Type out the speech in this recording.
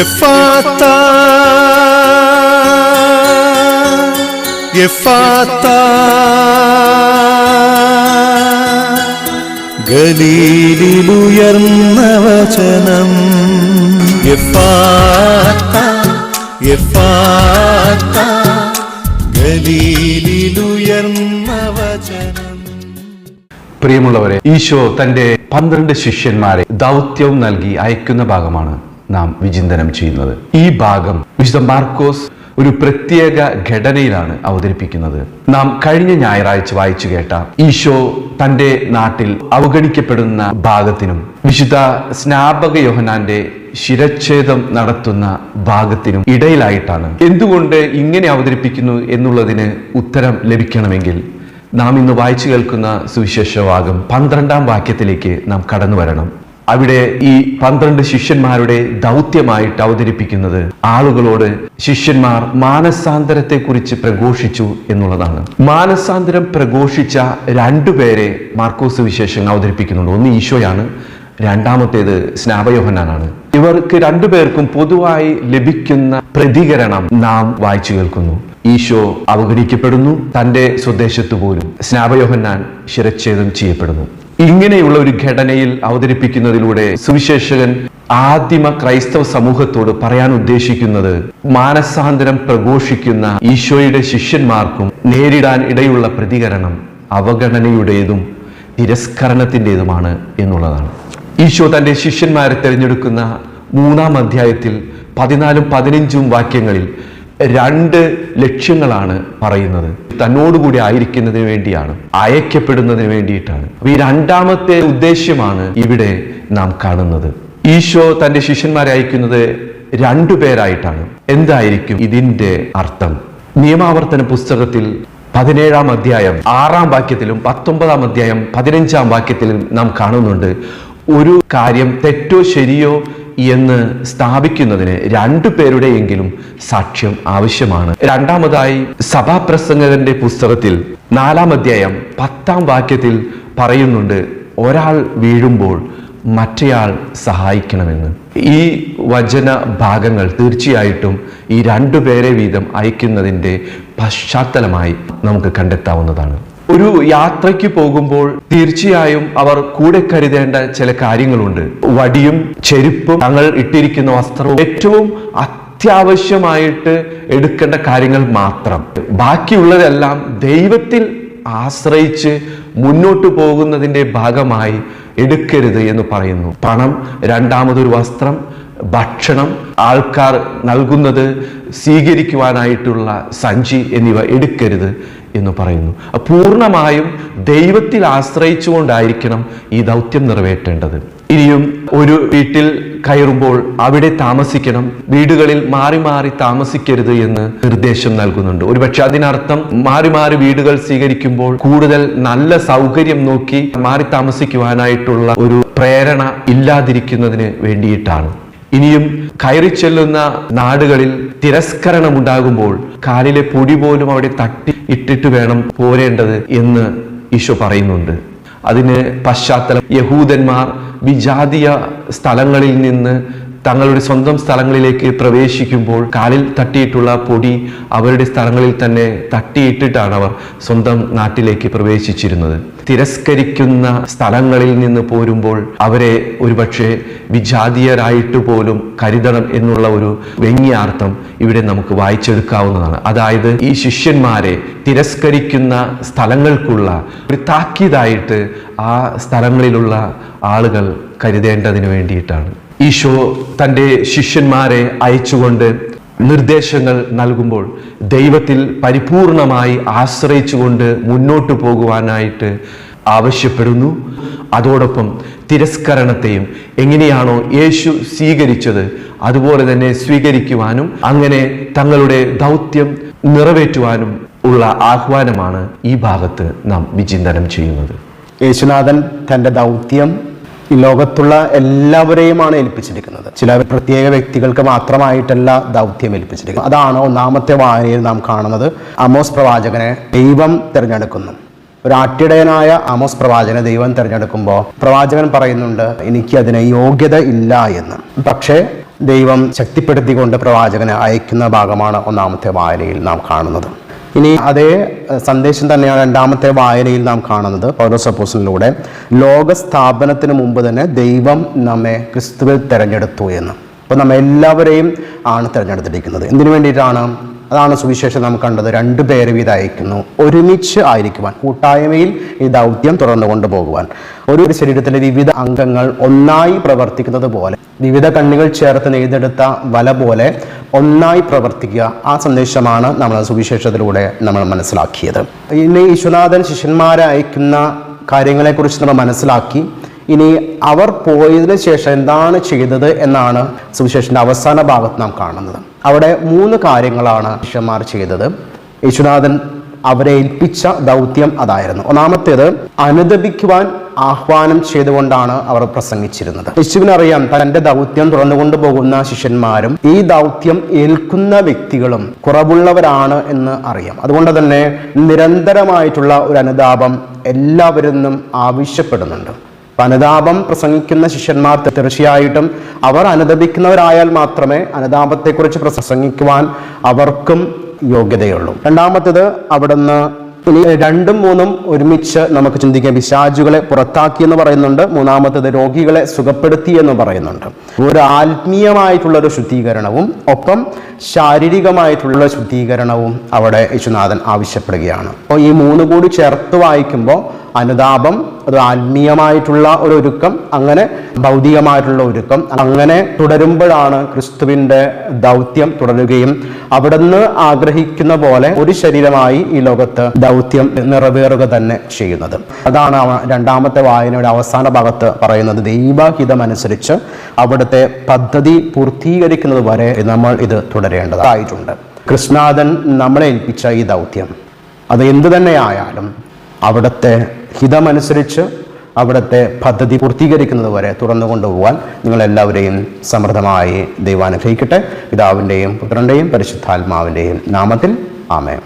എഫാത്ത എഫാത്ത ഗലീലിലുയർന്ന വചനം. എഫാത്ത എഫാത്ത ഗലീലിലുയർന്ന വചനം. പ്രിയമുള്ളവരെ ഈശോ തന്റെ പന്ത്രണ്ട് ശിഷ്യന്മാരെ ദൗത്യവും നൽകി അയക്കുന്ന ഭാഗമാണ്. നാം വിചിന്തനം ചെയ്യുന്നത്. ഈ ഭാഗം വിശുദ്ധ മാർക്കോസ് ഒരു പ്രത്യേക ഘടനയിലാണ് അവതരിപ്പിക്കുന്നത്. നാം കഴിഞ്ഞ ഞായറാഴ്ച വായിച്ചു കേട്ട ഈശോ തന്റെ നാട്ടിൽ അവഗണിക്കപ്പെടുന്ന ഭാഗത്തിനും വിശുദ്ധ സ്നാപക യോഹനാന്റെ ശിരച്ഛേദം നടത്തുന്ന ഭാഗത്തിനും ഇടയിലായിട്ടാണ്. എന്തുകൊണ്ട് ഇങ്ങനെ അവതരിപ്പിക്കുന്നു എന്നുള്ളതിന് ഉത്തരം ലഭിക്കണമെങ്കിൽ നാം ഇന്ന് വായിച്ചു കേൾക്കുന്ന സുവിശേഷ ഭാഗം പന്ത്രണ്ടാം വാക്യത്തിലേക്ക് നാം കടന്നു വരണം. അവിടെ ഈ പന്ത്രണ്ട് ശിഷ്യന്മാരുടെ ദൗത്യമായിട്ട് അവതരിപ്പിക്കുന്നത് ആളുകളോട് ശിഷ്യന്മാർ മാനസാന്തരത്തെ കുറിച്ച് പ്രഘോഷിച്ചു എന്നുള്ളതാണ്. മാനസാന്തരം പ്രഘോഷിച്ച രണ്ടുപേരെ മാർക്കോസ് വിശേഷങ്ങൾ അവതരിപ്പിക്കുന്നുണ്ട്. ഒന്ന് ഈശോയാണ് രണ്ടാമത്തേത് സ്നാപയോഹനാനാണ് ഇവർക്ക് രണ്ടുപേർക്കും പൊതുവായി ലഭിക്കുന്ന പ്രതികരണം നാം വായിച്ചു കേൾക്കുന്നു. ഈശോ അവഗണിക്കപ്പെടുന്നു തന്റെ സ്വദേശത്ത് പോലും സ്നാപയോഹന്നാൻ ശിരച്ഛേദം ചെയ്യപ്പെടുന്നു. ഇങ്ങനെയുള്ള ഒരു ഘടനയിൽ അവതരിപ്പിക്കുന്നതിലൂടെ സുവിശേഷകൻ ആദിമ ക്രൈസ്തവ സമൂഹത്തോട് പറയാൻ ഉദ്ദേശിക്കുന്നത് മാനസാന്തരം പ്രഘോഷിക്കുന്ന ഈശോയുടെ ശിഷ്യന്മാർക്കും നേരിടാൻ ഇടയുള്ള പ്രതികരണം അവഗണനയുടേതും തിരസ്കരണത്തിന്റെതുമാണ് എന്നുള്ളതാണ്. ഈശോ തന്റെ ശിഷ്യന്മാരെ തിരഞ്ഞെടുക്കുന്ന മൂന്നാം അധ്യായത്തിൽ പതിനാലും പതിനഞ്ചും വാക്യങ്ങളിൽ രണ്ട് ലക്ഷ്യങ്ങളാണ് പറയുന്നത്. തന്നോടുകൂടി ആയിരിക്കുന്നതിന് വേണ്ടിയാണ് അയക്കപ്പെടുന്നതിന് വേണ്ടിയിട്ടാണ്. ഈ രണ്ടാമത്തെ ഉദ്ദേശ്യമാണ് ഇവിടെ നാം കാണുന്നത്. ഈശോ തന്റെ ശിഷ്യന്മാരെ അയക്കുന്നത് രണ്ടു പേരായിട്ടാണ്. എന്തായിരിക്കും ഇതിന്റെ അർത്ഥം? നിയമാവർത്തന പുസ്തകത്തിൽ പതിനേഴാം അധ്യായം ആറാം വാക്യത്തിലും പത്തൊമ്പതാം അധ്യായം പതിനഞ്ചാം വാക്യത്തിലും നാം കാണുന്നുണ്ട് ഒരു കാര്യം തെറ്റോ ശരിയോ എന്ന് സ്ഥാപിക്കുന്നതിന് രണ്ടു പേരുടെയെങ്കിലും സാക്ഷ്യം ആവശ്യമാണ്. രണ്ടാമതായി സഭാപ്രസംഗകന്റെ പുസ്തകത്തിൽ നാലാം അധ്യായം പത്താം വാക്യത്തിൽ പറയുന്നുണ്ട് ഒരാൾ വീഴുമ്പോൾ മറ്റേയാൾ സഹായിക്കണമെന്ന്. ഈ വചന ഭാഗങ്ങൾ തീർച്ചയായിട്ടും ഈ രണ്ടു പേരെ വീതം അയക്കുന്നതിന്റെ പശ്ചാത്തലമായി നമുക്ക് കണ്ടെത്താവുന്നതാണ്. ഒരു യാത്രയ്ക്ക് പോകുമ്പോൾ തീർച്ചയായും അവർ കൂടെ കരുതേണ്ട ചില കാര്യങ്ങളുണ്ട്. വടിയും ചെരുപ്പും തങ്ങൾ ഇട്ടിരിക്കുന്ന വസ്ത്രവും ഏറ്റവും അത്യാവശ്യമായിട്ട് എടുക്കേണ്ട കാര്യങ്ങൾ മാത്രം. ബാക്കിയുള്ളതെല്ലാം ദൈവത്തിൽ ആശ്രയിച്ച് മുന്നോട്ട് പോകുന്നതിന്റെ ഭാഗമായി എടുക്കരുത് എന്ന് പറയുന്നു. പണം രണ്ടാമതൊരു വസ്ത്രം ഭക്ഷണം ആൾക്കാർ നൽകുന്നത് സ്വീകരിക്കുവാനായിട്ടുള്ള സഞ്ചി എന്നിവ എടുക്കരുത്. എന്ന് പറയുന്നു. പൂർണമായും ദൈവത്തിൽ ആശ്രയിച്ചുകൊണ്ടായിരിക്കണം ഈ ദൗത്യം നിറവേറ്റേണ്ടത്. ഇനിയും ഒരു വീട്ടിൽ കയറുമ്പോൾ അവിടെ താമസിക്കണം വീടുകളിൽ മാറി മാറി താമസിക്കരുത് എന്ന് നിർദ്ദേശം നൽകുന്നുണ്ട്. ഒരുപക്ഷെ അതിനർത്ഥം മാറി മാറി വീടുകൾ സ്വീകരിക്കുമ്പോൾ കൂടുതൽ നല്ല സൗകര്യം നോക്കി മാറി താമസിക്കുവാനായിട്ടുള്ള ഒരു പ്രേരണ ഇല്ലാതിരിക്കുന്നതിന് വേണ്ടിയിട്ടാണ്. ഇനിയും കയറി ചെല്ലുന്ന നാടുകളിൽ തിരസ്കരണം ഉണ്ടാകുമ്പോൾ കാലിലെ പൊടി പോലും അവിടെ തട്ടി ഇട്ടിട്ട് വേണം പോരേണ്ടത് എന്ന് ഈശോ പറയുന്നുണ്ട്. അതിന് പശ്ചാത്തലം യഹൂദന്മാർ വിജാതീയ സ്ഥലങ്ങളിൽ നിന്ന് തങ്ങളുടെ സ്വന്തം സ്ഥലങ്ങളിലേക്ക് പ്രവേശിക്കുമ്പോൾ കാലിൽ തട്ടിയിട്ടുള്ള പൊടി അവരുടെ സ്ഥലങ്ങളിൽ തന്നെ തട്ടിയിട്ടിട്ടാണ് അവർ സ്വന്തം നാട്ടിലേക്ക് പ്രവേശിച്ചിരുന്നത്. തിരസ്കരിക്കുന്ന സ്ഥലങ്ങളിൽ നിന്ന് പോരുമ്പോൾ അവരെ ഒരുപക്ഷെ വിജാതീയരായിട്ട് പോലും കരുതണം എന്നുള്ള ഒരു വ്യംഗ്യാർത്ഥം ഇവിടെ നമുക്ക് വായിച്ചെടുക്കാവുന്നതാണ്. അതായത് ഈ ശിഷ്യന്മാരെ തിരസ്കരിക്കുന്ന സ്ഥലങ്ങൾക്കുള്ള ഒരു താക്കീതായിട്ട് ആ സ്ഥലങ്ങളിലുള്ള ആളുകൾ കരുതേണ്ടതിന് വേണ്ടിയിട്ടാണ്. ഈശോ തന്റെ ശിഷ്യന്മാരെ അയച്ചുകൊണ്ട് നിർദ്ദേശങ്ങൾ നൽകുമ്പോൾ ദൈവത്തിൽ പരിപൂർണമായി ആശ്രയിച്ചുകൊണ്ട് മുന്നോട്ടു പോകുവാനായിട്ട് ആവശ്യപ്പെടുന്നു. അതോടൊപ്പം തിരസ്കരണത്തെയും എങ്ങനെയാണോ യേശു സ്വീകരിച്ചത് അതുപോലെ തന്നെ സ്വീകരിക്കുവാനും അങ്ങനെ തങ്ങളുടെ ദൗത്യം നിറവേറ്റുവാനും ഉള്ള ആഹ്വാനമാണ് ഈ ഭാഗത്ത് നാം വിചിന്തനം ചെയ്യുന്നത്. യേശുനാഥൻ തന്റെ ദൗത്യം ഈ ലോകത്തുള്ള എല്ലാവരെയുമാണ് ഏൽപ്പിച്ചിരിക്കുന്നത്. ചില പ്രത്യേക വ്യക്തികൾക്ക് മാത്രമായിട്ടല്ല ദൗത്യം ഏൽപ്പിച്ചിരിക്കുന്നത്. അതാണ് ഒന്നാമത്തെ വായനയിൽ നാം കാണുന്നത്. അമോസ് പ്രവാചകനെ ദൈവം തിരഞ്ഞെടുക്കുന്നു. ഒരു ആട്ടിടയനായ അമോസ് പ്രവാചകനെ ദൈവം തിരഞ്ഞെടുക്കുമ്പോൾ പ്രവാചകൻ പറയുന്നുണ്ട് എനിക്ക് അതിന് യോഗ്യത ഇല്ല എന്ന്. പക്ഷേ ദൈവം ശക്തിപ്പെടുത്തിക്കൊണ്ട് പ്രവാചകനെ അയക്കുന്ന ഭാഗമാണ് ഒന്നാമത്തെ വായനയിൽ നാം കാണുന്നത്. ഇനി അതേ സന്ദേശം തന്നെയാണ് രണ്ടാമത്തെ വായനയിൽ നാം കാണുന്നത് പൗരസപ്പോസിലൂടെ ലോക സ്ഥാപനത്തിന് മുമ്പ് തന്നെ ദൈവം നമ്മെ ക്രിസ്തുവിൽ തിരഞ്ഞെടുത്തു എന്ന്. അപ്പോൾ നമ്മെ എല്ലാവരെയും ആണ് തിരഞ്ഞെടുത്തിരിക്കുന്നത്. എന്തിനു വേണ്ടിയിട്ടാണ്? അതാണ് സുവിശേഷം നാം കണ്ടത്. രണ്ടു പേര് വീതായിരിക്കുന്നു ഒരുമിച്ച് ആയിരിക്കുവാൻ കൂട്ടായ്മയിൽ ഈ ദൗത്യം തുടർന്നു കൊണ്ടുപോകുവാൻ ഒരു ശരീരത്തിലെ വിവിധ അംഗങ്ങൾ ഒന്നായി പ്രവർത്തിക്കുന്നത് പോലെ വിവിധ കണ്ണികൾ ചേർത്ത് നെയ്തെടുത്ത വല പോലെ ഒന്നായി പ്രവർത്തിക്കുക. ആ സന്ദേശമാണ് നമ്മൾ സുവിശേഷത്തിലൂടെ നമ്മൾ മനസ്സിലാക്കിയത്. ഇനി ഈശ്വനാഥൻ ശിഷ്യന്മാരെ അയക്കുന്ന കാര്യങ്ങളെക്കുറിച്ച് നമ്മൾ മനസ്സിലാക്കി. ഇനി അവർ പോയതിനു ശേഷം എന്താണ് ചെയ്തത് എന്നാണ് സുവിശേഷന്റെ അവസാന ഭാഗത്ത് നാം കാണുന്നത്. അവിടെ മൂന്ന് കാര്യങ്ങളാണ് ശിഷ്യന്മാർ ചെയ്തത്. യേശുനാഥൻ അവരെ ഏൽപ്പിച്ച ദൗത്യം അതായിരുന്നു. ഒന്നാമത്തേത് അനുദപിക്കുവാൻ ആഹ്വാനം ചെയ്തുകൊണ്ടാണ് അവർ പ്രസംഗിച്ചിരുന്നത്. യേശുവിനറിയാം തന്റെ ദൗത്യം തുറന്നുകൊണ്ടു പോകുന്ന ശിഷ്യന്മാരും ഈ ദൗത്യം ഏൽക്കുന്ന വ്യക്തികളും കുറവുള്ളവരാണ് എന്ന് അറിയാം. അതുകൊണ്ട് തന്നെ നിരന്തരമായിട്ടുള്ള ഒരു അനുതാപം എല്ലാവരിൽ നിന്നും ആവശ്യപ്പെടുന്നുണ്ട്. അനുതാപം പ്രസംഗിക്കുന്ന ശിഷ്യന്മാർ തീർച്ചയായിട്ടും അവർ അനുദപിക്കുന്നവരായാൽ മാത്രമേ അനുതാപത്തെക്കുറിച്ച് പ്രസംഗിക്കുവാൻ അവർക്കും യോഗ്യതയുള്ളൂ. രണ്ടാമത്തേത് അവിടുന്ന് ഇനി രണ്ടും മൂന്നും ഒരുമിച്ച് നമുക്ക് ചിന്തിക്കാം. പിശാചുകളെ പുറത്താക്കി എന്ന് പറയുന്നുണ്ട്. മൂന്നാമത്തത് രോഗികളെ സുഖപ്പെടുത്തി എന്ന് പറയുന്നുണ്ട്. ഒരു ആത്മീയമായിട്ടുള്ള ഒരു ശുദ്ധീകരണവും ഒപ്പം ശാരീരികമായിട്ടുള്ള ശുദ്ധീകരണവും അവിടെ യേശുനാഥൻ ആവശ്യപ്പെടുകയാണ്. അപ്പോൾ ഈ മൂന്ന് കൂടി ചേർത്ത് വായിക്കുമ്പോൾ അനുതാപം ഒരു ആത്മീയമായിട്ടുള്ള ഒരു ഒരുക്കം അങ്ങനെ ഭൗതികമായിട്ടുള്ള ഒരുക്കം അങ്ങനെ തുടരുമ്പോഴാണ് ക്രിസ്തുവിന്റെ ദൗത്യം തുടരുകയും അവിടുന്ന് ആഗ്രഹിക്കുന്ന പോലെ ഒരു ശരീരമായി ഈ ലോകത്ത് ദൗത്യം നിറവേറുക തന്നെ ചെയ്യുന്നത്. അതാണ് രണ്ടാമത്തെ വായനയുടെ അവസാന ഭാഗത്ത് പറയുന്നത്. ദൈവഹിതമനുസരിച്ച് അവിടുത്തെ പദ്ധതി പൂർത്തീകരിക്കുന്നത് വരെ നമ്മൾ ഇത് തുടരേണ്ടതായിട്ടുണ്ട്. കൃഷ്ണാദൻ നമ്മളെ ഏൽപ്പിച്ച ഈ ദൗത്യം. അത് എന്തു തന്നെയായാലും അവിടുത്തെ ഹിതമനുസരിച്ച് അവിടുത്തെ പദ്ധതി പൂർത്തീകരിക്കുന്നത് വരെ തുറന്നു കൊണ്ടുപോകാൻ നിങ്ങളെല്ലാവരെയും സമൃദ്ധമായി ദൈവം അനുഗ്രഹിക്കട്ടെ പിതാവിന്റെയും പുത്രന്റെയും പരിശുദ്ധാത്മാവിന്റെയും നാമത്തിൽ ആമേ